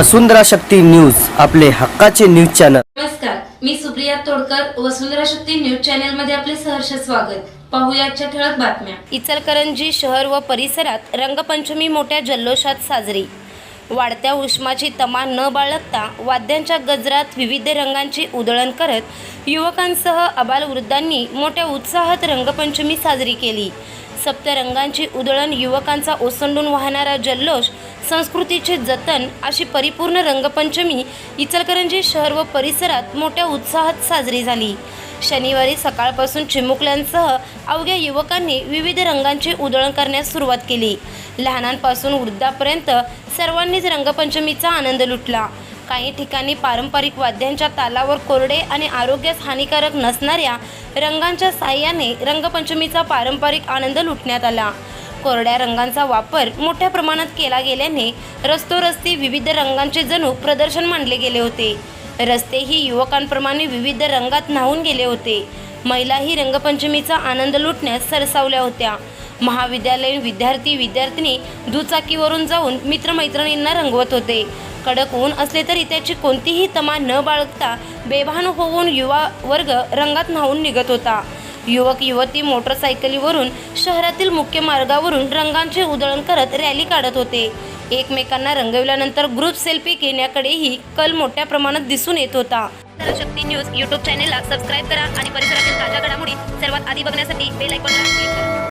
वसुंधरा Shakti news आपले हक्काचे news channel. नमस्कार मी सुप्रिया तोडकर वसुंधरा शक्ती न्यूज चॅनलमध्ये आपले सहर्ष स्वागत. पाहूया आजच्या ठळक बातम्या. इचलकरंजी शहर व परिसरात रंगपंचमी मोठ्या जल्लोषात साजरी. वाढत्या उष्माची तमा न बाळगता वाद्यांच्या गजरात विविध रंगांची उधळण करत युवकांसह अबालवृद्धांनी मोठ्या उत्साहात रंगपंचमी साजरी केली. सप्तरंगांची उधळण युवकांचा ओसंडून वाहणारा जल्लोष संस्कृतीचे जतन अशी परिपूर्ण रंगपंचमी इचलकरंजी शहर व परिसरात मोठ्या उत्साहात साजरी झाली. शनिवारी सकाळपासून चिमुकल्यांसह अवघ्या युवकांनी विविध रंगांची उधळण करण्यास सुरुवात केली. लहानांपासून वृद्धापर्यंत सर्वांनीच रंगपंचमीचा आनंद लुटला. काही ठिकाणी पारंपरिक वाद्यांच्या तालावर कोरडे आणि आरोग्यास हानिकारक नसणाऱ्या रंगांच्या साह्याने रंगपंचमीचा पारंपरिक आनंद लुटण्यात आला. कोरड्या रंगांचा वापर मोठ्या प्रमाणात केला गेल्याने रस्तोरस्ती विविध रंगांचे जणू प्रदर्शन मांडले गेले होते. रस्तेही युवकांप्रमाणे विविध रंगात न्हावून गेले होते. महिलाही रंगपंचमीचा आनंद लुटण्यास सरसावल्या होत्या. महाविद्यालयीन विद्यार्थी विद्यार्थिनी दुचाकीवरून जाऊन मित्रमैत्रिणींना रंगवत होते. कडक ऊन असले तरी त्याची कोणतीही तमा न बाळगता बेभान होऊन युवा वर्ग रंगात न्हावून निघत होता. युवक युवती मोटरसायकलीवरून शहरातील मुख्य मार्गावरून रंगांचे उधळण करत रॅली काढत होते. एकमेकांना रंगविल्यानंतर ग्रुप सेल्फी घेण्याकडेही कल मोठ्या प्रमाणात दिसून येत होता. शक्ती न्यूज यूट्यूब चॅनेलला सबस्क्राईब करा आणि परिसरातील ताज्या घडामोडी सर्वात आधी बघण्यासाठी बेल आयकॉनला क्लिक करा.